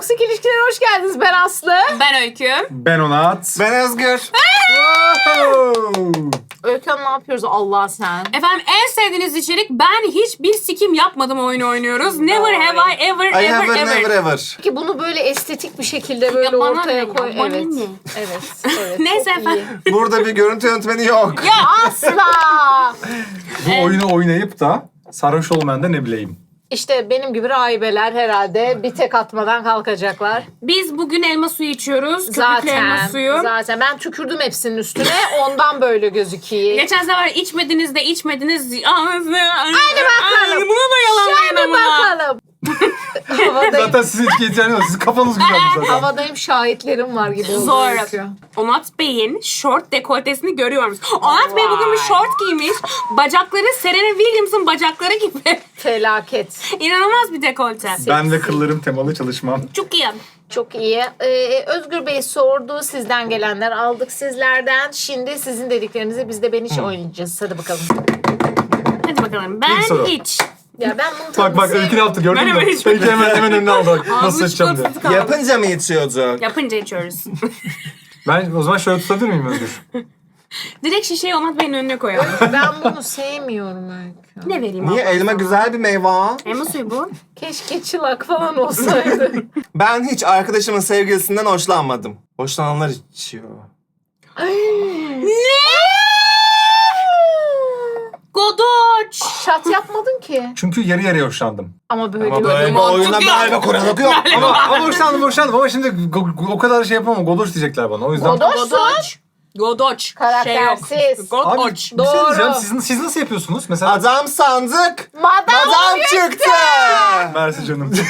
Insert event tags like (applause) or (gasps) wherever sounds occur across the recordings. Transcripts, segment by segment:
Toksik ilişkilere hoş geldiniz. Ben Aslı. Ben Öykü. Ben Onat. Ben Özgür. Wow! Öykü Hanım ne yapıyoruz Allah sen? Efendim en sevdiğiniz içerik ben hiçbir sikim yapmadım oyunu oynuyoruz. Never have I ever I ever have ever. never ever. Peki bunu böyle estetik bir şekilde böyle Ya bana ortaya ne ya, koy. bana Evet. ne? Evet. (laughs) Evet. Neyse çok iyi. efendim. Burada bir görüntü yönetmeni yok. Asla. Bu oyunu oynayıp da sarhoş olmayan da ne bileyim. İşte benim gibi rahibeler herhalde bir tek atmadan kalkacaklar. Biz bugün elma suyu içiyoruz. Köpüklü elma Zaten. suyu. Zaten ben tükürdüm hepsinin üstüne. Ondan böyle gözüküyor. Geçen sefer içmediniz de içmediniz. Hadi bakalım. Buna da yalanlayın Hadi ama. bakalım. (laughs) Havadayım. Zaten sizin hiç geçen yok. Sizin kafanız güzel zaten. Havadayım şahitlerim var gibi oldu Zor. Onat Bey'in short dekoltesini görüyoruz. Onat Bey bugün bir short giymiş. Bacakları Serena Williams'ın bacakları gibi. Felaket. İnanılmaz bir dekolte. Ben ve kıllarım temalı çalışmam. Çok iyi. Çok iyi. Ee, Özgür Bey sordu. Sizden gelenler aldık sizlerden. Şimdi sizin dediklerinizi biz de ben hiç oynayacağız. Hadi bakalım. Hadi bakalım. Ben İlk soru. hiç. Ya ben bunu Bak bak. Öykü ne yaptı gördün Ben mü? hemen hiç- Öykü hemen hemen önüne aldı bak. Nasıl seçeceğim diye. çikolatası kaldı. Yapınca mı içiyorduk? Yapınca içiyoruz. Ben o zaman şöyle tutabilir miyim Özgür? (laughs) Direkt şişeyi Onat Bey'in önüne koyalım. Ben bunu sevmiyorum Öykü. ne vereyim Niye? abla Elma sana? güzel bir meyve. Elma suyu bu. Keşke çılak falan olsaydı. (laughs) Ben hiç arkadaşımın sevgilisinden hoşlanmadım. Hoşlananlar içiyor. Godoç. Şat yapmadın ki. Çünkü yarı yarıya hoşlandım. Ama böyle Ama böyle bir mantık oyuna yok. bir kural yok. (laughs) Ama, ama hoşlandım hoşlandım ama şimdi go- go- o kadar şey yapamam. Godoş diyecekler bana. O yüzden... Godoşsun. Godoç. Godoç. Karaktersiz. Şey yok. Abi Godoç. bir şey Doğru. diyeceğim. Siz, siz nasıl yapıyorsunuz? Mesela... Adam sandık. Madam. Adam çıktı. Mersi canım. (laughs)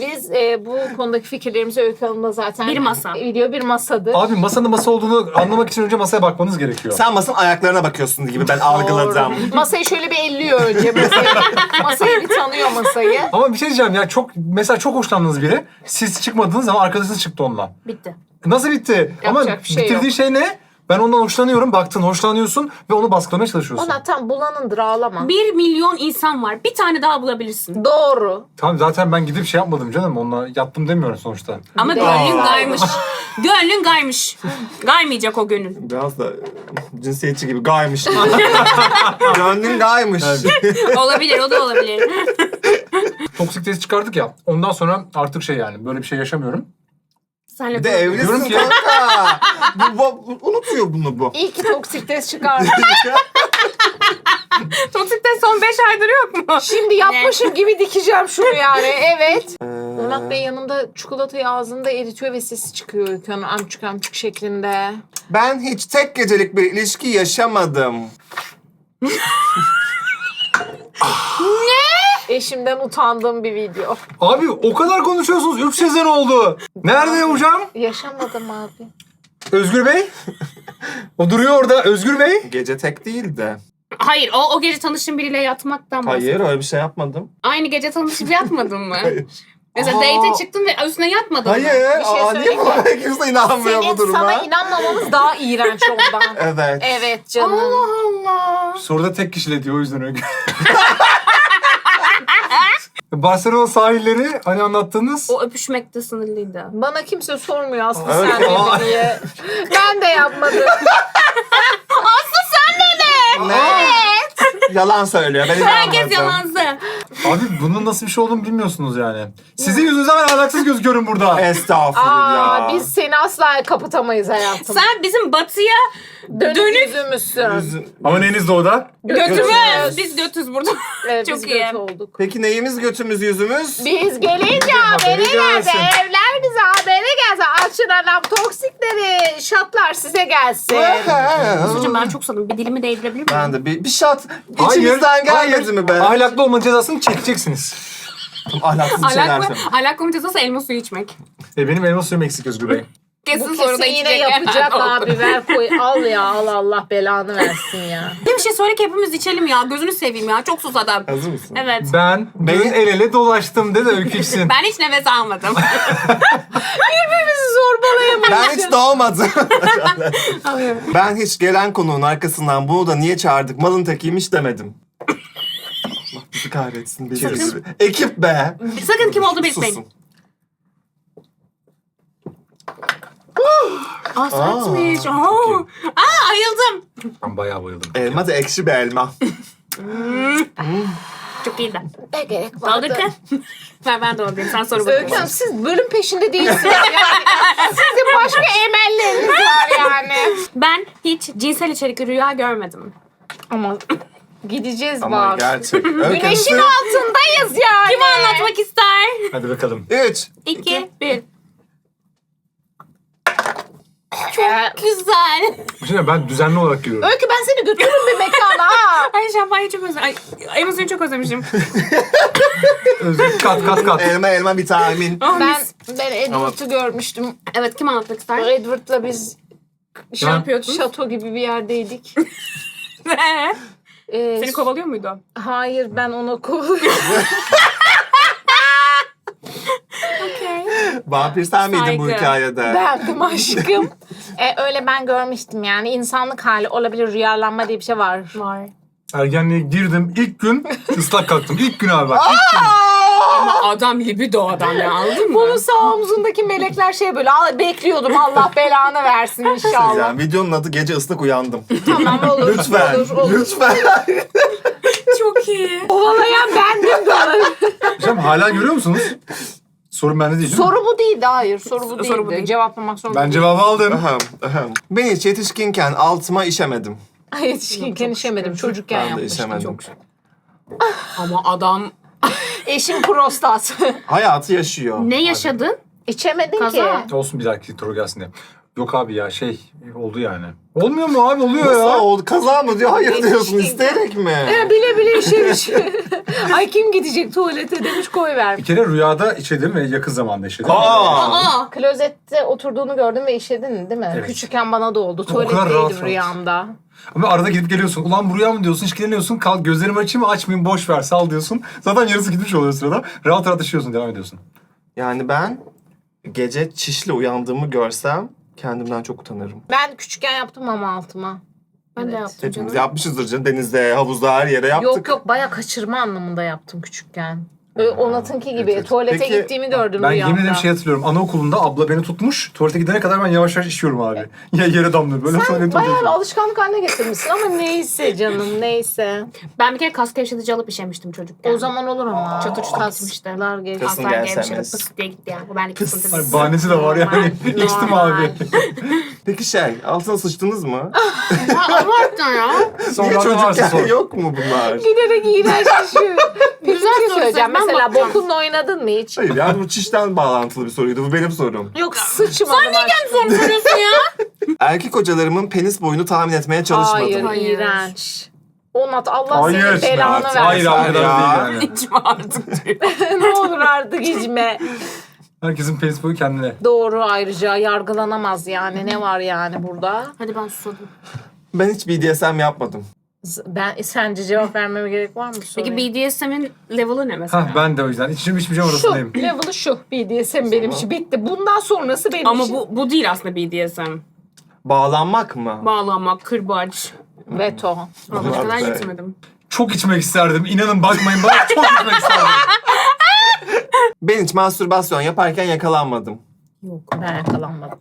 Biz e, bu konudaki fikirlerimizi Öykü Hanım'la zaten Bir masa. video bir masadır. Abi masanın masa olduğunu anlamak için önce masaya bakmanız gerekiyor. Sen masanın ayaklarına bakıyorsun gibi ben algıladım. Doğru. Masayı şöyle bir elliyor önce. Masayı, masayı bir tanıyor masayı. Ama bir şey diyeceğim ya çok mesela çok hoşlandığınız biri siz çıkmadığınız zaman arkadaşınız çıktı onunla. Bitti. Nasıl bitti? Ama Yapacak bir şey bitirdiği şey ne? Ben ondan hoşlanıyorum. Baktın hoşlanıyorsun ve onu baskılamaya çalışıyorsun. Ona tam bulanındır ağlama. Bir milyon insan var. Bir tane daha bulabilirsin. Doğru. Tamam zaten ben gidip şey yapmadım canım. Onunla yattım demiyorum sonuçta. Ama Bir de- gönlün Aa. gaymış. gönlün gaymış. Gaymayacak o gönül. Biraz da cinsiyetçi gibi gaymış. (laughs) Gönlün gaymış. (laughs) olabilir o da olabilir. Toksik test çıkardık ya. Ondan sonra artık şey yani böyle bir şey yaşamıyorum. Senle Bir de konuşuyorum. evlisin Diyorum ki- kanka. bu, bu- unutuyor bunu bu. İyi ki toksik test çıkardı. (laughs) Toksikte son 5 aydır yok mu? Şimdi yapmışım gibi dikeceğim şunu yani. Evet. Ee, Onat Bey yanında çikolatayı ağzında eritiyor ve sesi çıkıyor Hanım amçık amçık şeklinde. Ben hiç tek gecelik bir ilişki yaşamadım. Eşimden utandığım bir video. Abi o kadar konuşuyorsunuz. 3 sezon oldu. Nerede hocam? Yaşamadım abi. Özgür Bey. (laughs) o duruyor orada. Özgür Bey. Gece tek değil de. Hayır o, o gece tanıştığın biriyle yatmaktan bahsediyor. Hayır öyle bir şey yapmadım. Aynı gece tanışıp yatmadın mı? Hayır. Mesela Aa. date'e çıktın ve üstüne yatmadın mı? Hayır. Bir şey Aa, niye söyleyeyim mi? bana kimse inanmıyor Senin bu duruma? sana inanmamamız daha iğrenç ondan. Evet. evet canım. Allah Allah. Soruda tek kişiyle diyor o yüzden öyle. (laughs) Barcelona sahilleri hani anlattığınız. O öpüşmekte sınırlıydı. Bana kimse sormuyor Aslı Evet. sen de Aa. diye. Ben de yapmadım. (laughs) Ne? Yalan söylüyor. Ben inanmadım. Herkes yalancı. Abi bunun nasıl bir şey olduğunu bilmiyorsunuz yani. Sizin yüzünüzden ben ahlaksız gözüküyorum burada. (laughs) Estağfurullah. Aa, biz seni asla kapatamayız hayatım. Sen bizim batıya Dönük, dönük- yüzümüzsün. Yüzü- Ama neyiniz doğuda? götümüz. Götümüz. Biz götüz burada. (laughs) Evet, Çok biz iyi. göt olduk. Peki neyimiz götümüz yüzümüz? Biz gelince haberi haberi gelsin. Evler bize haberi gelse. Açın anam toksikleri. Şatlar size gelsin. Hocam ben çok sanırım. Bir dilimi değdirebilir miyim? ben de bir, bir şat içimizden gelmedi mi be? Ahlaklı olmanın cezasını çekeceksiniz. Ahlaksız şeyler Ahlak, söylüyor. ahlak komitesi elma suyu içmek. E benim elma suyum eksik Özgür Bey. (laughs) Kesin Bu kesin yine içecek. yapacak (laughs) abi. Ver koy. Al ya al Allah belanı versin ya. Bir şey söyle ki hepimiz içelim ya. Gözünü seveyim ya. Çok susadım. Hazır mısın? Evet. Ben Beni- dün el ele dolaştım de de öykü içsin. (laughs) Ben hiç nefes almadım. (laughs) Bizi zorbalayamayız. Ben hiç doğmadım. ben hiç gelen konuğun arkasından bunu da niye çağırdık malın tekiymiş demedim. Allah Bizi kahretsin. Bizi. Ekip be. Sakın kim olduğunu belirtmeyin. Susun. Sertmiş. Aa. Aa ayıldım. Ben bayağı bayıldım. Elma da ekşi bir elma. (laughs) Çok iyiydi. Ne gerek vardı? Daldık Ver ben doldurayım. Sen soru Öykü Hanım bakıyorsun. siz bölüm peşinde değilsiniz yani. Sizin başka emelleriniz var yani. Ben hiç cinsel içerikli rüya görmedim. Ama gideceğiz Ama bak. gerçek. Güneşin altındayız yani. Kim anlatmak ister? Hadi bakalım. 3. 2, 1. Ee, Güzel. Şimdi ben düzenli olarak görüyorum. Öykü ben seni götürürüm bir mekana ha. (laughs) Ay şampanya çok özledim. Ay emosyonu çok özlemişim. (laughs) Özür kat kat kat. Elma elma vitamin. Oh, Ben mis. ben Edward'ı görmüştüm. Evet kim anlatmak ister? Edward'la biz yapıyordunuz? şato gibi bir yerdeydik. (laughs) Ee, Ee, Seni kovalıyor muydu? Hayır ben ona kovalıyorum. Okey. Vampir sen miydin bu Saygı. hikayede? Bendim aşkım. Ee, (laughs) öyle ben görmüştüm yani. insanlık hali olabilir. Rüyalanma diye bir şey var. Var. Ergenliğe girdim. ilk gün ıslak kalktım. İlk gün abi bak. ilk gün. Ama adam libido adam ya anladın mı? Bunun sağ omzundaki melekler şey böyle "Al, bekliyordum Allah belanı versin inşallah. Yani videonun adı gece ıslık uyandım. tamam olur. (laughs) Lütfen. Olur, olur. Lütfen. Çok iyi. Ovalayan bendim de olabilir. Hocam hala görüyor musunuz? Sorun bende değil değil mi? Soru bu değildi hayır. Soru bu değildi. Soru bu değil. Cevaplamak zorunda Ben cevabı aldım. Ahem, ahem. ben hiç yetişkinken altıma işemedim. Ay, (laughs) Yetişkinken işemedim. Çocukken Ben de yapmıştım. işemedim. (laughs) Ama adam (laughs) Eşim prostat. Hayatı yaşıyor. ne yaşadın? İçemedin Kaza. ki. Olsun bir dahaki turu gelsin diye. Yok abi ya şey oldu yani. Olmuyor mu abi oluyor Nasıl ya. oldu? Kaza mı diyor? Hayır diyorsun. İsteyerek mi? Ya bile bile işemiş. (laughs) Ay kim gidecek tuvalete demiş koy ver. Bir kere rüyada işedim ve yakın zamanda işedim. Aa! Aa. Klozette oturduğunu gördüm ve işedin değil mi? Evet. Küçükken bana da oldu. kadar rahat Tuvaletteydim rahat. rüyamda. Ama arada gidip geliyorsun. Ulan bu rüya mı diyorsun? Şikileniyorsun. Kalk gözlerimi açayım mı açmayayım boş ver sal diyorsun. Zaten yarısı gitmiş oluyor sırada. Rahat rahat işiyorsun devam ediyorsun. Yani ben gece çişle uyandığımı görsem kendimden çok utanırım. Ben küçükken yaptım ama altıma. Ben de Evet. yaptım Hepimiz canım. yapmışızdır canım. Denizde, havuzda her yere yaptık. Yok yok baya kaçırma anlamında yaptım küçükken. Onat'ınki gibi. evet. Tuvalete Peki, gittiğimi gördüm Ben rüyamda. yemin ederim şey hatırlıyorum. Anaokulunda abla beni tutmuş. Tuvalete gidene kadar ben yavaş yavaş işiyorum abi. (laughs) Ya yere damlıyor. Böyle sonra beni Bayağı bir alışkanlık haline getirmişsin ama neyse canım (laughs) neyse. Ben bir kere kas gevşetici alıp işemiştim çocukken. O zaman olur ama. Çatır çutur gitmişti. Kız- Kaslar gelseniz. gevşedi pıs diye gitti yani. Bu benlik sıkıntı bahanesi de var yani. Normal, (laughs) İçtim normal. abi. Peki şey, altına sıçtınız mı? Abarttın ya. Sonra çocukken yok mu bunlar? Giderek iğrençleşiyor. Güzel şey soru, söyleyeceğim. ben Mesela bokunla oynadın mı hiç? Hayır yani bu çişten bağlantılı bir soruydu. Bu benim sorum. Yok sıçmadım. Sen niye Soru soruyorsun ya. (laughs) Erkek hocalarımın penis boyunu tahmin etmeye çalışmadım. Hayır, Hayır. iğrenç. Onat Allah Hayır. senin belanı Hayır, versin. Hayır abi kadar Ya. değil yani. İçme artık diyor. (laughs) (laughs) ne olur artık içme. Herkesin penis boyu kendine. Doğru ayrıca yargılanamaz yani. Ne var yani burada? Hadi ben susadım. Ben hiç BDSM yapmadım. Ben sence cevap vermeme gerek var mı? Peki? BDSM'in level'ı ne mesela? Ha ben de o yüzden. İçim içmeyeceğim şu orasındayım. level'ı şu BDSM benim için bitti. Bundan sonrası benim Ama için bu, bu değil aslında BDSM. Bağlanmak mı? Bağlanmak, kırbaç. veto. Ama Vay kadar be. gitmedim. Çok içmek isterdim. İnanın bakmayın bana çok içmek isterdim. (laughs) Ben hiç mastürbasyon yaparken yakalanmadım. Yok. Ben yakalanmadım.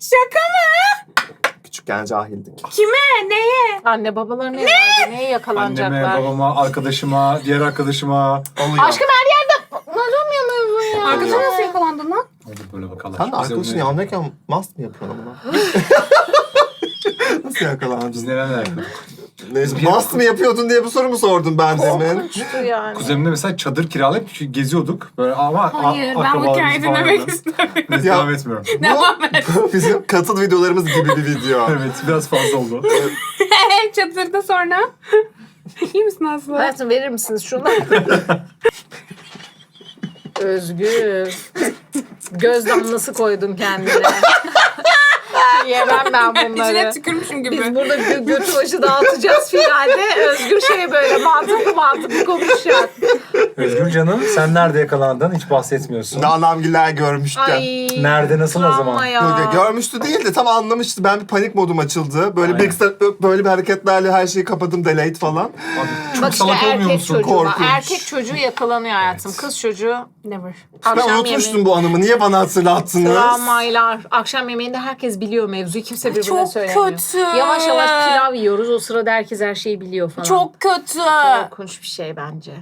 Şaka mı? Küçükken cahildik. Kime? Neye? Anne babalar ne? Neye Anneme, yakalanacaklar? babama, arkadaşıma, diğer arkadaşıma. Oluyor. Aşkım her yerde mu bu ya? Arkadaşa nasıl yakalandın lan? Hadi böyle bakalım. Sen de Bize arkadaşın bunu- yanındayken mast mı yapıyorsun buna? (laughs) (laughs) Nasıl Biz yakalandın? neler neler yapıyorduk. Neyse, mast mı yapıyordun diye bir soru mu sordun ben demin? Korkunçtu yani. Kuzenimle mesela çadır kiralayıp geziyorduk. Böyle ama Hayır a- ben bu hikayeyi akrabalarımız dinlemek istemiyorum. Neyse Ya- devam etmiyorum. Devam et. (laughs) Bizim katıl videolarımız gibi bir video. (laughs) Evet biraz fazla oldu. Çadırda sonra. İyi misin Aslı? Hayatım verir misiniz şunu? Özgür. Göz damlası koydun kendine. (laughs) Yemem ben İçine bunları. tükürmüşüm gibi. Biz burada gö- götü başı dağıtacağız finalde. (laughs) Özgür şey böyle mantıklı mantıklı konuşacak. Özgür canım sen nerede yakalandın hiç bahsetmiyorsun. Anamgiller görmüşken. Ay. Nerede, nasıl, travma zaman? Ya. Böyle Görmüştü değil de tam anlamıştı. Ben bir panik modum açıldı. Böyle Aynen. bir böyle bir hareketlerle her şeyi kapadım delete falan. Abi, çok Bak işte salak olmuyor erkek musun? Korkunç. Erkek çocuğu yakalanıyor hayatım. Kız çocuğu Never. Ben akşam unutmuştum yemeği. bu anımı. Niye bana hatırlattınız? Travmaylar. Akşam yemeğinde herkes biliyor mevzuyu. Kimse birbirine Çok söylemiyor. kötü. Yavaş yavaş pilav yiyoruz. O sırada herkes her şeyi biliyor falan. Çok kötü. korkunç bir şey bence.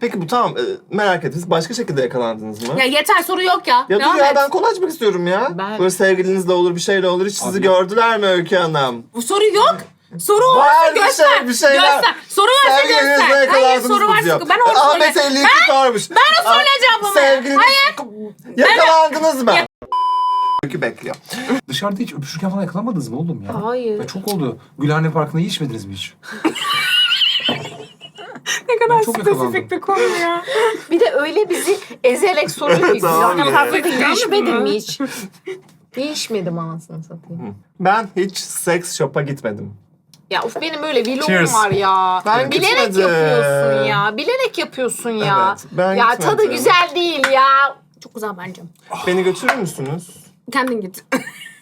Peki bu tamam. e, merak ettiniz. Başka şekilde yakalandınız mı? Ya yeter soru yok ya. Ya dur Devam ya et. ben konu açmak istiyorum ya. Ben- Böyle sevgilinizle olur bir şeyle olur. Hiç sizi Abi- gördüler mi Öykü Hanım? Bu soru yok. Soru Var varsa bir göster. şey, bir şeyler. Göster. Soru varsa Sevgilinizle göster. Hayır yakalandınız soru mı varsa diyor. ben onu Ahmet söyle. 52 sormuş. Ben o soruna cevabımı. Sevgiliniz... Yakalandınız mı? Öykü bekliyor. Dışarıda hiç öpüşürken falan yakalamadınız mı oğlum ya? Hayır. Ya çok oldu. Gülhane Parkı'nda hiç içmediniz mi hiç? (laughs) Ne kadar çok yakalandım. spesifik bir konu ya. Bir de öyle bizi ezerek soruyor ki. Tamam ya. değişmedin mi hiç? Değişmedim anasını satayım. Ben hiç seks shop'a gitmedim. Ya of benim böyle vlogum Cheers. var ya. Ben Bilerek gitmedim. yapıyorsun ya. Bilerek yapıyorsun ya. Evet, ben ya gitmedim. tadı güzel değil ya. Çok güzel bence. Beni götürür müsünüz? Kendin git. (laughs)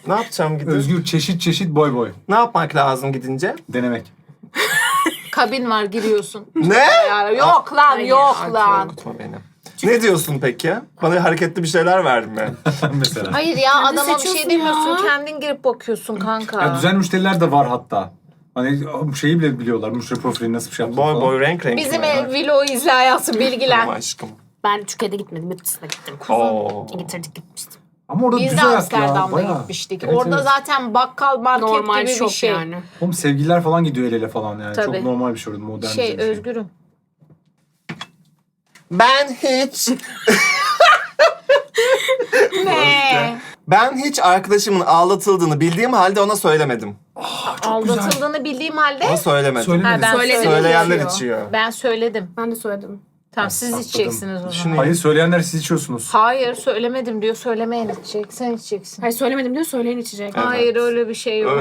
Ne yapacağım gidip? Özgür çeşit çeşit boy boy. Ne yapmak lazım gidince? Denemek. (laughs) Kabin var giriyorsun. Ne? Yok lan Hayır, yok Ay, lan. korkutma beni. Ne diyorsun peki? Bana hareketli bir şeyler verdin mi? (laughs) Mesela. Hayır ya Kendin adama bir şey seçiyorsun demiyorsun. ya. Kendin girip bakıyorsun kanka. Ya düzenli müşteriler de var hatta. Hani şeyi bile biliyorlar. Müşteri profilini nasıl bir şey yaptığını Boy falan. boy renk renk Bizim mi? ev vlogu izle hayatım bilgilen. Tamam aşkım. Ben Türkiye'de gitmedim. Yurt dışına gittim. Oo. İngiltere'de gitmiştim. Ama orada Biz düz de hayat ya. Amsterdam'da bayağı. gitmiştik. Evet, Orada evet. zaten bakkal market Normal gibi bir şok şey. yani. Oğlum sevgililer falan gidiyor el ele falan yani. Tabii. Çok normal bir şey orada. Modern Şey bir özgürüm. Ben hiç (laughs) Ne? ben hiç arkadaşımın ağlatıldığını bildiğim halde ona söylemedim. Aldatıldığını bildiğim halde Ona söylemedim. Söylemedim. Ha, ben Söyledim. Söyleyenler içiyor. ben söyledim. Ben de söyledim. Tamam siz sakladım. içeceksiniz o zaman. Düşünün. Hayır söyleyenler siz içiyorsunuz. Hayır söylemedim diyor. Söylemeyen içecek. Sen içeceksin. Hayır söylemedim diyor söyleyen içecek. Hayır öyle bir şey yok. (laughs)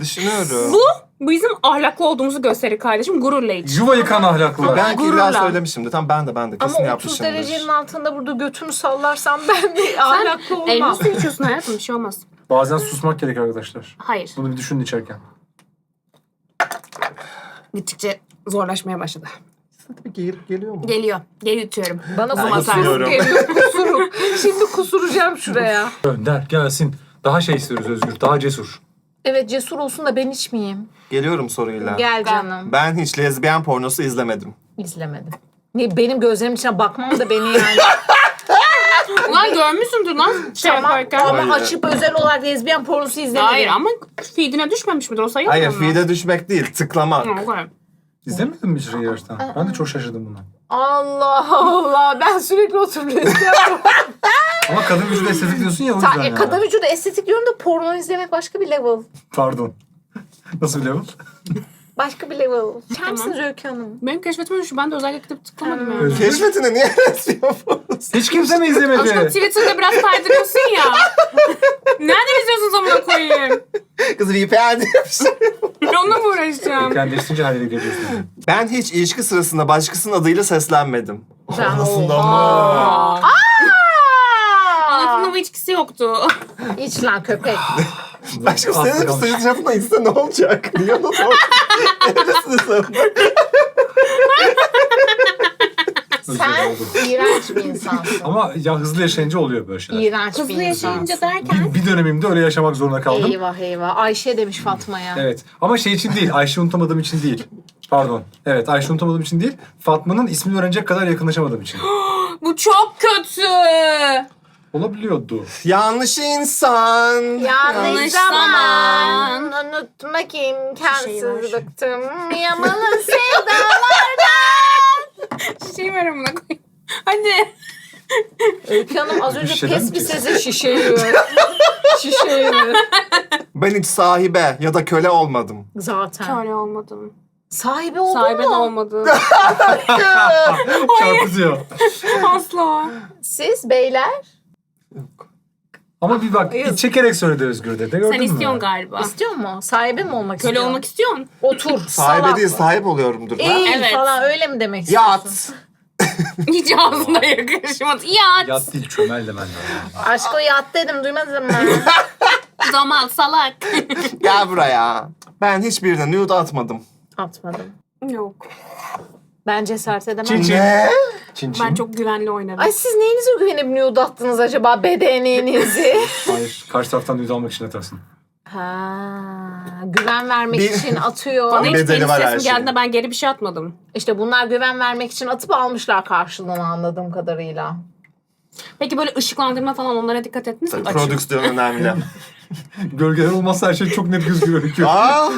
Düşünüyorum. Bu bizim ahlaklı olduğumuzu gösterir kardeşim. Gururla iç. Yuva yıkan ahlaklılar. Ben illa Gururla. söylemişimdir. Tamam ben de ben de kesin Ama 30 yapmışımdır. derecenin altında burada götünü sallarsam (laughs) ben de ahlaklı olmam. Elma suyu içiyorsun hayatım bir şey olmaz. Bazen susmak gerek arkadaşlar. Hayır. Bunu bir düşünün içerken. Gittikçe zorlaşmaya başladı. Bir gelip geliyor mu? Geliyor. Geri yutuyorum. Bana kusuyorum. geliyor. Kusuruk. Şimdi kusuracağım şuraya. Gönder gelsin. Daha şey istiyoruz Özgür. Daha cesur. Evet cesur olsun da ben içmeyeyim. Geliyorum soruyla. Gel canım. Ben hiç lezbiyen pornosu izlemedim. İzlemedim. Ne, benim gözlerimin içine bakmam da beni yani. (laughs) Ulan görmüşsündür lan şey tamam yaparken. ama Hayır. açıp özel olarak lezbiyen pornosu izlemedim. Hayır ama feedine düşmemiş midir o sayılmıyor Hayır mu? feed'e düşmek değil tıklamak. Hı, o kadar. İzlemedin mi hiç yarıştan? Ben de çok şaşırdım buna. Allah Allah ben sürekli oturup lezbiyen (laughs) Ama kadın vücudu estetik diyorsun ya o Ta, yüzden e, yani. kadın vücudu estetik diyorum da porno izlemek başka bir level. Pardon. (laughs) Nasıl bir level? (laughs) Başka bir level. Çer misiniz Öykü Hanım? Benim keşfetime düştü. Ben de özellikle gidip tıklamadım yani. Özgür. Keşfetine niye pornosu? Hiç kimse mi Aşkım izlemedi? Twitter'da biraz kaydırıyorsun ya. (laughs) Nereden izliyorsun zamana koyayım? Kız VPN bir şey. Onunla mı uğraşacağım? Kendi değiştirince haliyle geliyorsun. Ben hiç ilişki sırasında başkasının adıyla seslenmedim. Ben Aslında oha. mı? Aa. Bu içkisi yoktu. (laughs) İç lan köpek. (laughs) Başka Aklı senin kalmış. sırrı tarafından inse ne olacak? (laughs) Niye onu sor? Neresin sen? Özür Sen iğrenç bir insansın. Ama ya hızlı yaşayınca oluyor böyle şeyler. İğrenç Hızlı bir insansın. yaşayınca derken. Bir, bir dönemimde öyle yaşamak zorunda kaldım. Eyvah eyvah. Ayşe demiş Fatma'ya. Evet. Ama şey için değil. Ayşe unutamadığım için değil. Pardon. Evet Ayşe unutamadığım için değil. Fatma'nın ismini öğrenecek kadar yakınlaşamadığım için. (gasps) Bu çok kötü. Olabiliyordu. Yanlış insan. Yanlış Yanlış zaman. zaman. Unutmak Şey imkansız var. bıktım. Yamalı (laughs) sevdalardan. Şişeyi ver amına koyayım. Hadi. Öykü Hanım az önce şeyler pes mi bir diyorsun? sese şişeyi (laughs) Şişeyi Ben hiç sahibe ya da köle olmadım. Zaten. Öyle olmadım. Sahibi oldun Sahibe de mu? olmadı. (laughs) Çarpıtıyor. Asla. Siz beyler? Ama bir bak iç çekerek söyledi Özgür de. de gördün Sen mü? istiyorsun galiba. İstiyor mu? Sahibi mi olmak Köle istiyor? olmak istiyorsun. Otur. Sahibi salak. değil sahip oluyorumdur ben. Evet. falan öyle mi demek istiyorsun? Yat. Hiç ağzına yakışmadı. Yat. Yat değil çömel demen lazım. Aşko yat dedim duymadın mı? (laughs) Zaman salak. Gel buraya. Ben hiçbirine nude atmadım. Atmadım. Yok. Ben cesaret edemem. Çin çin. Ne? Çin çin. Ben çok güvenli oynarım. Ay siz neyinize güvenip nude attınız acaba bedeninizi? (laughs) Hayır. Karşı taraftan düz almak için atarsın. ha, güven vermek Bir- için atıyor. Bana hiç bedeli benim var her sesim şeyin. geldiğinde ben geri bir şey atmadım. İşte bunlar güven vermek için atıp almışlar karşılığını anladığım kadarıyla. Peki böyle ışıklandırma falan onlara dikkat ettiniz mi? Açık. Prodüksiyon önemli. (laughs) Gölgeler olmazsa her şey çok net gözüküyor. (laughs) Aa,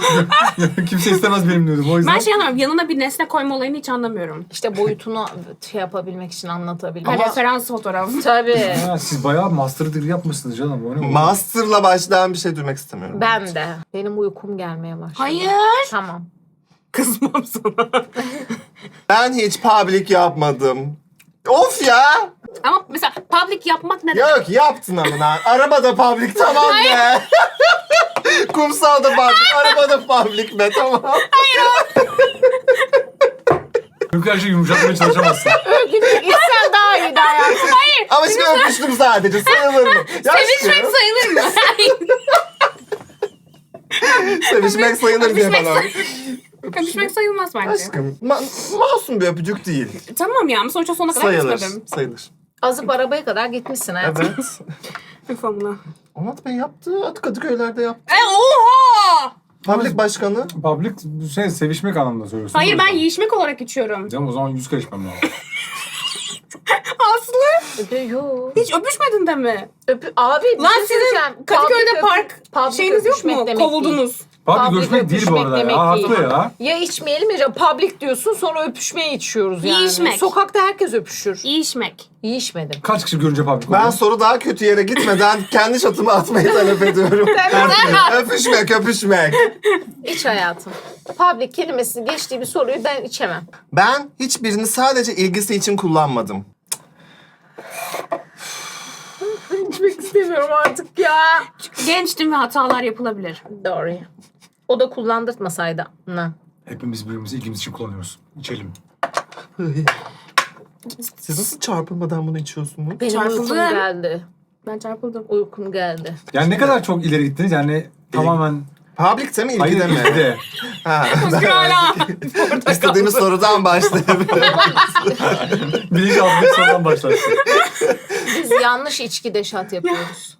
(laughs) Kimse istemez benim diyordum. O yüzden. Ben şey anlamıyorum. Yanına bir nesne koyma olayını hiç anlamıyorum. İşte boyutunu şey yapabilmek için anlatabilmek. Ama... Referans fotoğraf. Tabii. Ha, siz bayağı master degree yapmışsınız canım. O ne? master'la başlayan bir şey duymak istemiyorum. Ben de. Benim uykum gelmeye başladı. Hayır. Tamam. Kızmam sana. Ben hiç public yapmadım. Of ya! Ama mesela public yapmak ne demek? Yok yaptın amına. Arabada public tamam be. (laughs) Kumsalda public, arabada public be tamam. Çünkü her şeyi yumuşatmaya çalışamazsın. Gitsen daha iyi hayatım. Hayır. Ama şimdi öpüştüm sadece sayılır mı? (laughs) Ya Sevişmek aşkım, sayılır mı? sevişmek sayılır diye bana. Öpüşmek sayılmaz bence. Aşkım ma- masum bir öpücük değil. Tamam ya sonuçta sonuna kadar Sayılır. gitmedim. Sayılır. Azıp arabaya kadar gitmişsin hayatım. Evet. (laughs) Üf amına. Onat Bey yaptı. At Kadıköy'lerde yaptı. E oha! Public başkanı. Public şey sevişmek anlamında söylüyorsun. Hayır ben yiyişmek olarak içiyorum. Canım o zaman yüz içmem lazım. (laughs) Aslı Öpü- Yok. hiç öpüşmedin de mi? Öpü abi bir Lan şey sizin söyleyeceğim. Kadıköy'de Public park public şeyiniz yok öpüşmek mu? demek değil. Kovuldunuz. Public Public görüşmek değil bu arada ya. Haklı ya. Ya içmeyelim ya public diyorsun sonra öpüşmeye içiyoruz yani. Yiyişmek. Sokakta herkes öpüşür. Yiyişmek. Yiyişmedim. Kaç kişi görünce public Ben oluyor? soru daha kötü yere gitmeden (laughs) kendi şatımı atmayı talep ediyorum. öpüşmek, öpüşmek. İç hayatım. Public kelimesi geçtiği bir soruyu ben içemem. Ben hiçbirini sadece ilgisi için kullanmadım. İçmek istemiyorum artık ya. Gençtim ve hatalar yapılabilir. Doğru. O da kullandırtmasaydı. Ne? Hepimiz birbirimizi ilgimiz için kullanıyoruz. İçelim. Siz nasıl çarpılmadan bunu içiyorsunuz? Benim Çarpıldım. uykum geldi. Ben çarpıldım. Uykum geldi. Yani ne kadar çok ileri gittiniz yani tamamen... Public'te mi, Hayır ilgide mi? ilgide. (laughs) Ha. Hala. İstediğimiz sorudan başlayabilirim. (laughs) Birinci altındaki sorudan başlarsın. Biz yanlış içkide şat yapıyoruz.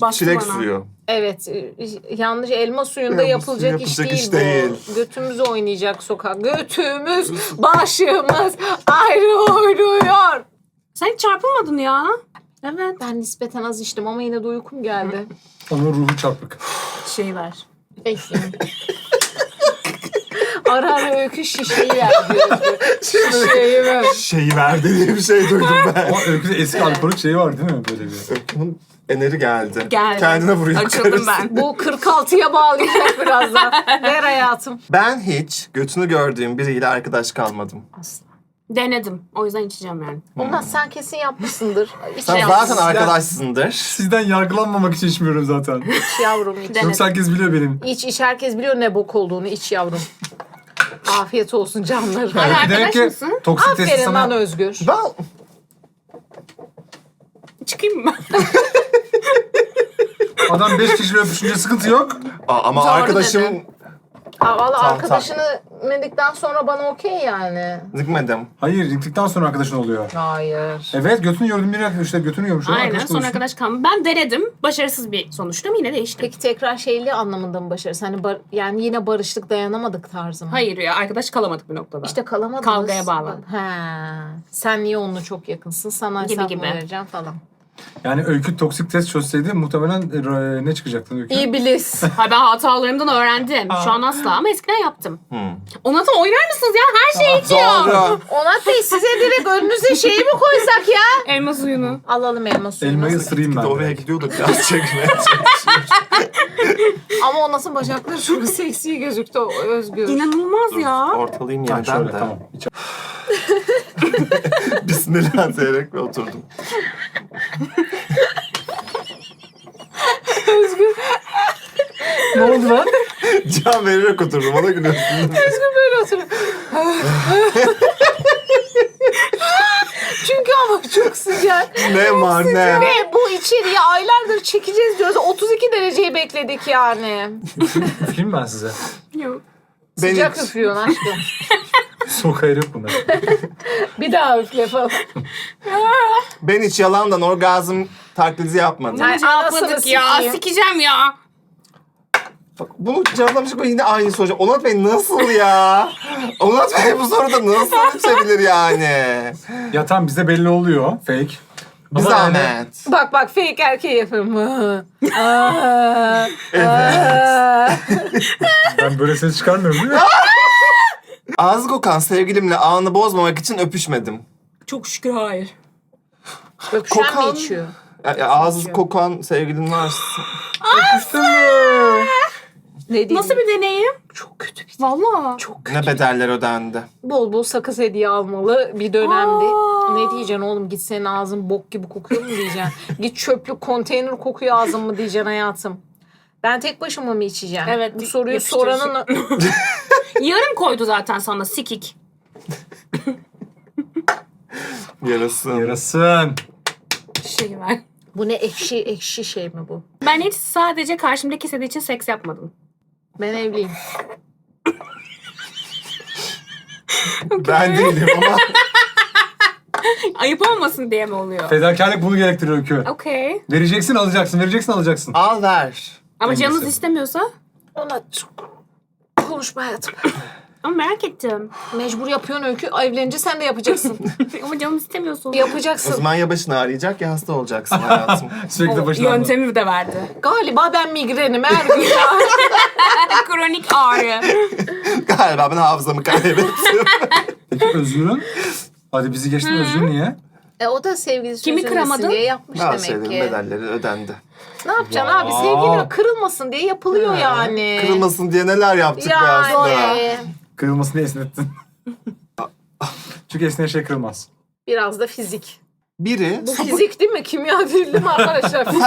Bastı Çilek bana. suyu. Evet, e, yanlış elma suyunda Elma yapılacak, suyu iş, yapılacak değil iş bu. değil. Götümüzü oynayacak sokak. Götümüz, başımız ayrı oynuyor. Sen hiç çarpılmadın ya. Evet. Ben nispeten az içtim ama yine de uykum geldi. Onun ruhu çarpık. Şey ver. Peki. Ara ara öykü şişeyi ver diyor. Şişeyi ver. Şeyi verdi diye bir şey duydum ben. Ama öyküde eski alkolik şeyi var değil mi böyle bir? Öykünün eneri geldi. Geldi. Kendine vuruyor. Açıldım karısı. ben. Bu 46'ya bağlayacak birazdan. Ver hayatım. Ben hiç götünü gördüğüm biriyle arkadaş kalmadım. Asla. Denedim. O yüzden içeceğim yani. Ondan sen kesin yapmışsındır. İç Sen yavrum. zaten arkadaşsındır. Sizden yargılanmamak için içmiyorum zaten. İç yavrum iç. Denedim. Yoksa herkes biliyor benim. İç iç herkes biliyor ne bok olduğunu iç yavrum. Afiyet olsun canlarım. Hala Demek arkadaş ki mısın? toksik testi Aferin lan sana... Özgür. Ben Çıkayım mı? Adam 5 kişiyle öpüşünce sıkıntı yok. Aa, ama Doğru arkadaşım dedin. Aa, Valla Tamam, arkadaşını medikten sonra bana okey yani. zıkmadım. Hayır, ritlikten sonra arkadaşın oluyor. Hayır. Evet, götünü gördüm biri işte götünü yormuş. Aynen. arkadaş Sonra arkadaş kalmadım. Ben denedim. Başarısız bir sonuçta ama yine değiştim. Peki tekrar şeyli anlamında mı başarısı? Hani bar- yani yine barışlık dayanamadık tarzı mı? Hayır ya arkadaş kalamadık bir noktada. İşte kalamadınız. Kavgaya bağlandı. He. Sen niye onunla çok yakınsın? Sana Gibi hesap gibi. vereceğim falan. Yani öykü toksik test çözseydi muhtemelen e, ne çıkacaktı öykü? İblis. (laughs) Hayır ben hatalarımdan öğrendim. Şu an asla ama eskiden yaptım. Hmm. Onat'a oynar mısınız ya? Her şeyi içiyor. Doğru. Onat Bey size direkt önünüze şeyi mi koysak ya? Elma suyunu. Alalım elma suyunu. Elmayı ısırayım Bir ben. de oraya gidiyorduk biraz (laughs) çekmeye. Ama Onat'ın bacakları çok seksi gözüktü o Özgür. İnanılmaz ya. Ortalayayım Ha, şöyle de. tamam. (laughs) İç- Özgür. ne oldu lan? Can vererek otururum. Ona gülüyorsun. Özgür böyle oturuyor. Çünkü ama çok sıcak. ne var ne? Ve bu içeriği aylardır çekeceğiz diyoruz. 32 dereceyi bekledik yani. Film ben size. Yok. Sıcak Deniz. öpüyorsun aşkım. Soğuk hayır yok bunda. (laughs) Bir daha üfle falan. (laughs) Ben hiç yalandan orgazm taklidi yapmadım. Ay, cevapladık anasını ya. sikeyim. Sikeceğim ya. Bak, bunu cevaplamışım yine aynı soracağım. Onat Bey nasıl ya? Onat Bey bu soruda nasıl uçabilir yani? Ya tamam bizde belli oluyor. Fake. Bir Ama yani- zahmet. Bak bak fake erkeği yapıyorum. (laughs) Aa, Evet. Ben böyle ses çıkarmıyorum değil mi? Ağzı kokan sevgilimle ağını bozmamak için öpüşmedim. Çok şükür hayır. Öpüşen Kokan- mi içiyor? Ya, ya ağzı kokan sevgilin varsa. Öpüştün mü? Ne diyeyim? Nasıl bir deneyim? Çok kötü bir Valla. Çok kötü. Ne bedeller ödendi. Bol bol sakız hediye almalı bir dönemdi. Aa. Ne diyeceksin oğlum git senin ağzın bok gibi kokuyor mu diyeceksin. git çöplük konteyner kokuyor ağzın mı diyeceksin hayatım. Ben tek başıma mı içeceğim? Evet, Bu soruyu yapıştırıcı. soranın (laughs) Yarım koydu zaten sana sikik. Yarasın. Yarasın. Şey ver. bu ne ekşi ekşi şey mi bu? Ben hiç sadece karşımdaki istediği için seks yapmadım. Ben evliyim. Ben değilim ama (laughs) Ayıp olmasın diye mi oluyor? Fedakarlık bunu gerektiriyor Öykü. Okey. Vereceksin alacaksın, vereceksin alacaksın. al ver. Ama En canınız iyisi. istemiyorsa? Ona çok konuşma hayatım. (laughs) Ama merak ettim. Mecbur yapıyorsun öykü. Evlenince sen de yapacaksın. (laughs) Ama canım istemiyorsun. O yapacaksın. zaman ya başın ağrıyacak ya hasta olacaksın hayatım. (laughs) Sürekli O başına yöntemi de verdi. Galiba ben migrenim her gün ya. Kronik ağrı. Galiba ben hafızamı kaybettim. Peki Özgür'ün? Hadi bizi geçtin Özgür niye? E, o da sevgilisi Kimi üzülmesin kıramadın? diye yapmış Bazı demek ki. bedelleri ödendi. Ne yapacaksın Ya. abi? Sevgili kırılmasın diye yapılıyor yani. Kırılmasın diye neler yaptık be aslında. Yani. Kırılmasını diye esnettin. (laughs) Çünkü esneyen şey kırılmaz. Biraz da fizik. Biri Bu fizik değil mi? Kimya değil mi arkadaşlar? (laughs) Bunu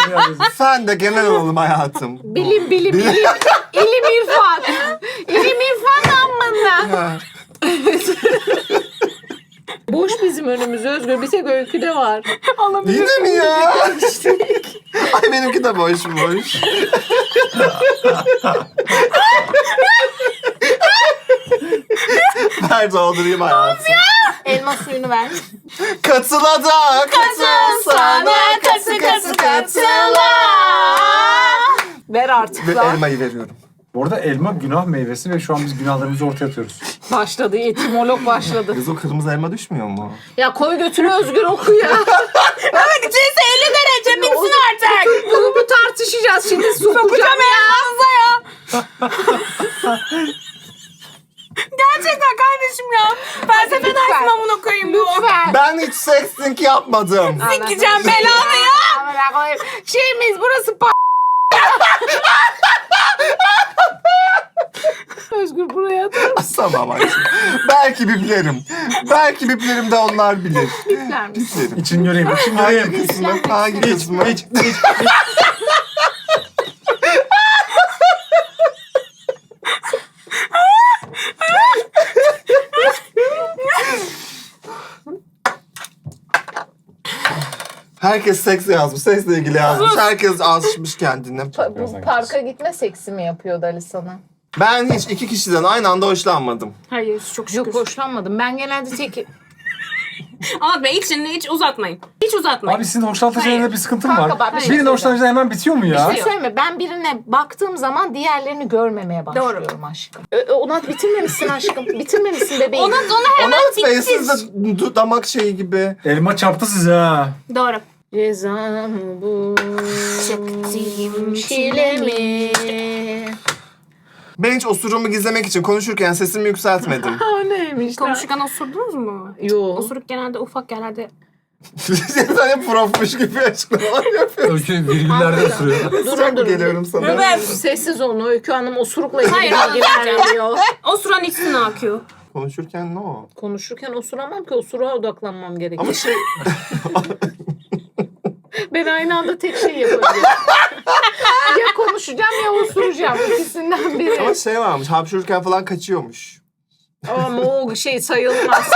yapıyorsun. (laughs) fen de genel olalım hayatım. bilim bilim bilim. İlim irfan. İlim irfan amına. Ha. Boş bizim önümüz Özgür. Bir tek öyküde var. Yine mi ya? Ay benimki de boşmuş. Ver doldurayım hayatım. Elma suyunu ver. Katıla da katıl sana katı katı katıla. Ver artık Ve lan. elmayı veriyorum. Bu arada elma günah meyvesi ve şu an biz günahlarımızı ortaya atıyoruz. Başladı. Etimolog başladı. Kız o kırmızı elma düşmüyor mu? Ya koy götünü Özgür oku ya. Evet içerisi 50 derece bitsin artık. Bunu mu tartışacağız şimdi? Sokacağım Elmanıza ya. Gerçekten kardeşim ya. Felsefe dersim amına koyayım bu. Lütfen. Ben hiç sexting yapmadım. Sikeceğim belanı ya. Amına koyayım. Şeyimiz burası pa- (laughs) (laughs) Özgür buraya atar tamam aşkım. Belki biplerim. Belki biplerim de onlar bilir. mısın? Biplerim. İçin göreyim, için Hangi göreyim. kısmı? Hangi kısmı? Hiç, hiç. Herkes seks yazmış. Seksle ilgili yazmış. Herkes alışmış kendine. Pa- bu parka gitme seksi mi yapıyordu Ali sana? Ben hiç iki kişiden aynı anda hoşlanmadım. Hayır çok şükür. Yok hoşlanmadım. Ben genelde tek... (laughs) Ama be hiç, hiç uzatmayın. Hiç uzatmayın. Abi sizin hoşlantı Hayır. şeylerinde bir sıkıntım Kanka var. bak, bir şey Birinin söyleyeceğim. hoşlanınca hemen bitiyor mu ya? Bir şey söyleme. Ben birine baktığım zaman diğerlerini görmemeye başlıyorum aşkım. Ö- ö- Onat bitirmemişsin aşkım. (laughs) Bitirmemişsin bebeğim. Ona, ona hemen Onat Bey bitir. siz de du- damak şeyi gibi. Elma çarptı size ha. Doğru. Cezam bu Çektiğim çile mi? Ben hiç osurumu gizlemek için konuşurken sesimi yükseltmedim. (laughs) Ha neymiş lan? Konuşurken osurdunuz mu? Yo. Osuruk genelde ufak yerlerde. (laughs) Sen profmuş gibi açıklamalar yapıyorsun. Öykü virgüllerde oturuyor. Durun durun. Geliyorum sana. Evet. Sessiz olun Öykü Hanım osurukla ilgili Hayır, bilgiler anlatacağım. veriyor. (laughs) Osuran içsin AQ. Konuşurken ne o? Konuşurken osuramam ki osuruğa odaklanmam gerekiyor. Ama şey Ben aynı anda tek şey yapabiliyorum. (laughs) ya konuşacağım ya osuracağım. İkisinden biri. Ama şey varmış hapşururken falan kaçıyormuş. Ama o şey sayılmaz.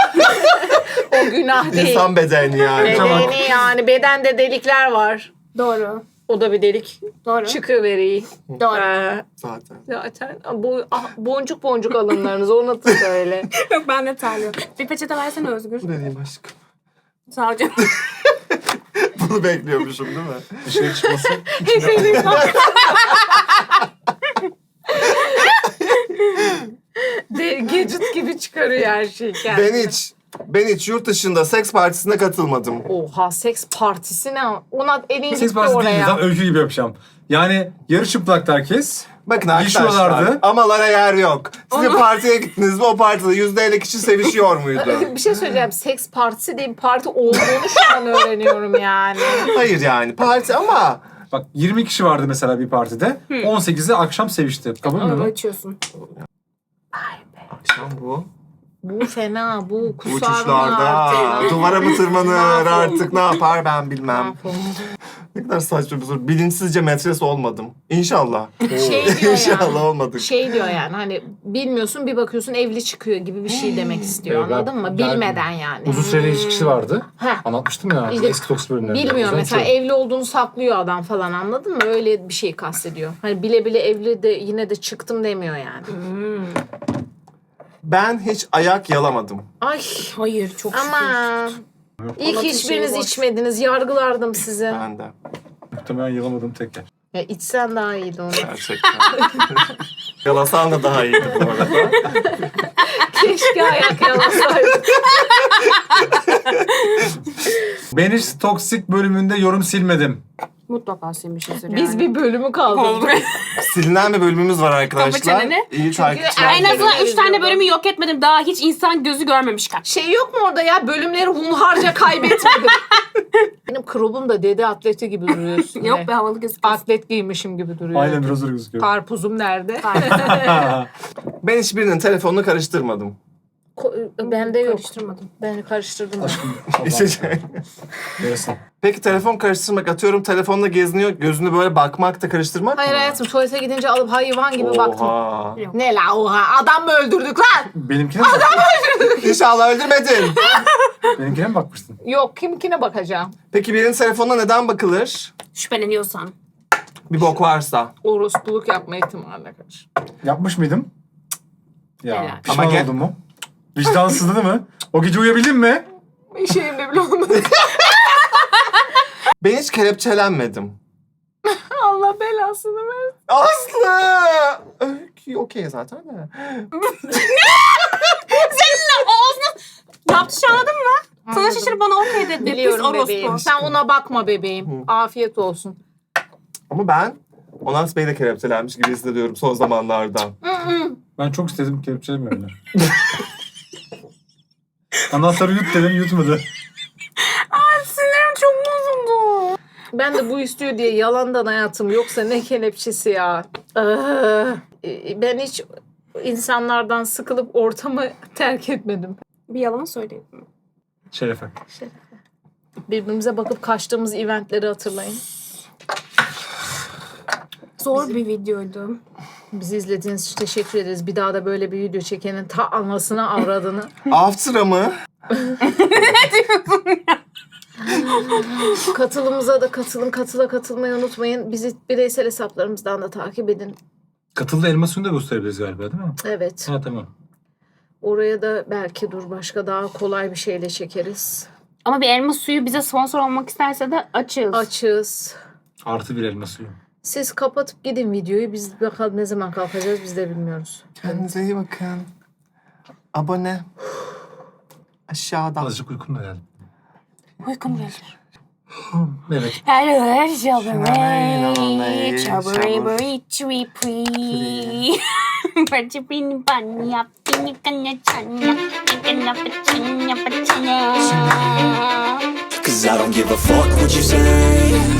(laughs) o günah değil. İnsan bedeni yani. Bedeni yani bedende delikler var. Doğru. O da bir delik. Doğru. Çıkıveriyor. Doğru. Ee, Zaten. zaten bu ah, boncuk boncuk alınlarınız onu da söyle. Yok ben de terliyorum. Bir peçete versene Özgür. Bu dediğim aşkım. Sağ ol canım. (laughs) (laughs) Bunu bekliyormuşum değil mi? Dışarı çıkması. (laughs) (laughs) De, gadget gibi çıkarıyor her şeyi kendine. Ben hiç, ben hiç yurt dışında seks partisine katılmadım. Oha seks partisi ne? Ona elin Seks gitti partisi değil oraya. tam öykü gibi yapacağım. Yani yarı çıplak herkes. Bakın arkadaşlar, Yaşıyorlardı. amalara yer yok. Siz bir partiye gittiniz mi o partide yüzde elli kişi sevişiyor muydu? (laughs) bir şey söyleyeceğim. Seks partisi diye bir parti olduğunu şu an öğreniyorum yani. Hayır yani parti ama Bak 20 kişi vardı mesela bir partide. 18'i akşam sevişti. Kabul mü? Onu bu? açıyorsun. akşam bu. Bu fena, bu kusar mı Uçuşlarda artık? duvara mı tırmanır artık ne yapar ben bilmem. Ne kadar saçma bir soru. Bilinçsizce metres olmadım. İnşallah. Şey diyor ya. (laughs) İnşallah olmadık. Şey diyor yani hani bilmiyorsun bir bakıyorsun evli çıkıyor gibi bir şey demek istiyor Evet, ben- anladın mı? yani Bilmeden yani. Uzun süreli ilişkisi vardı. Heh. Anlatmıştım ya İşte eski toks bölümlerinde. Bilmiyor mesela süre. evli olduğunu saklıyor adam falan anladın mı? Öyle bir şey kastediyor. Hani bile bile evli de yine de çıktım demiyor yani. Ben hiç ayak yalamadım. Ay Hayır çok şükür. Ama iyi ki hiçbiriniz içmediniz. Yargılardım sizi. Ben de. Muhtemelen yalamadım tekrar. Ya içsen daha iyiydi onu. Gerçekten. (laughs) Yalasan da daha iyiydi bu arada. (laughs) Keşke ayak yalasaydım. Ben hiç toksik bölümünde yorum silmedim. Mutlaka silmişizdir Biz bir bölümü kaldırdık. (laughs) Silinen bir bölümümüz var arkadaşlar. çeneni. İyi takipçiler. En azından Erkekler 3 tane bölümü yok etmedim. Daha hiç insan gözü görmemiş kaç. Şey yok mu orada ya bölümleri hunharca kaybetmedim. (laughs) Benim krobum da dede atleti gibi duruyor üstünde. Yok be havalı gözüküyor. Atlet giymişim gibi duruyor. Aynen biraz öyle gözüküyor. Karpuzum nerede? (laughs) Ben hiçbirinin telefonunu karıştırmadım. Ko- Bende yok. Karıştırmadım. Ben karıştırdım. (laughs) Yarısı. Peki telefon karıştırmak atıyorum telefonla geziniyor gözünü böyle bakmak da karıştırmak Hayır mı? hayatım tuvalete gidince alıp hayvan gibi baktım. Oha. Ne la oha adam mı öldürdük lan? Benimkine mi, bak- İnşallah öldürmedin. (laughs) Benimkine mi bakmıştın? Yok kimkine bakacağım? Peki birinin telefonuna neden bakılır? Şüpheleniyorsan. Bir bok varsa. Orospuluk yapma ihtimaline karşı. Yapmış mıydım? Ya Helal. pişman Ama gel- oldun mu? Vicdansızladı mı? O gece uyuyabildin mi? Bir şeyimde bile olmadı. Ben hiç kelepçelenmedim. Allah belasını versin. Aslı! Öykü okey zaten de. Seninle ağzını... Yaptı şu anladın mı? Sana Anladım. şaşırıp bana okey dedi. Biliyorum Pis orospu. bebeğim. Sen ona bakma bebeğim. Afiyet olsun. Ama ben Onat Bey de kelepçelenmiş gibi hissediyorum son zamanlarda. Ben çok istedim kelepçelemiyorlar. (laughs) Anahtarı yut dedim yutmadı. Sinirim çok bozuldu. Ben de bu istiyor diye yalandan hayatım yoksa ne kelepçesi ya. Ah, e, Ben hiç insanlardan sıkılıp ortamı (laughs) terk etmedim. Bir yalan söyleyeyim. Şerefe. Birbirimize bakıp kaçtığımız eventleri hatırlayın. Zor bir videoydu. Bizi izlediğiniz için teşekkür ederiz. Bir daha da böyle bir video çekenin ta anasını avradını. (laughs) After'a mı? Katılımıza da katılın. Katıla katılmayı unutmayın. Bizi bireysel hesaplarımızdan da takip edin. Katıldı elma suyunu da gösterebiliriz galiba değil mi? Evet. Ha tamam. Oraya da belki dur başka daha kolay bir şeyle çekeriz. Ama bir elma suyu bize sponsor olmak isterse de açığız. Açız. Artı bir elma suyu. Siz kapatıp gidin videoyu. Biz bakalım ne zaman kalkacağız biz de bilmiyoruz. Kendinize iyi bakın. Abone. Aşağıda. Azıcık uykum da geldi. Uykum gelir. (gasps) Evet. Hello, banya, kanya kanya pachanya pachanya. Cause I don't give a fuck what you say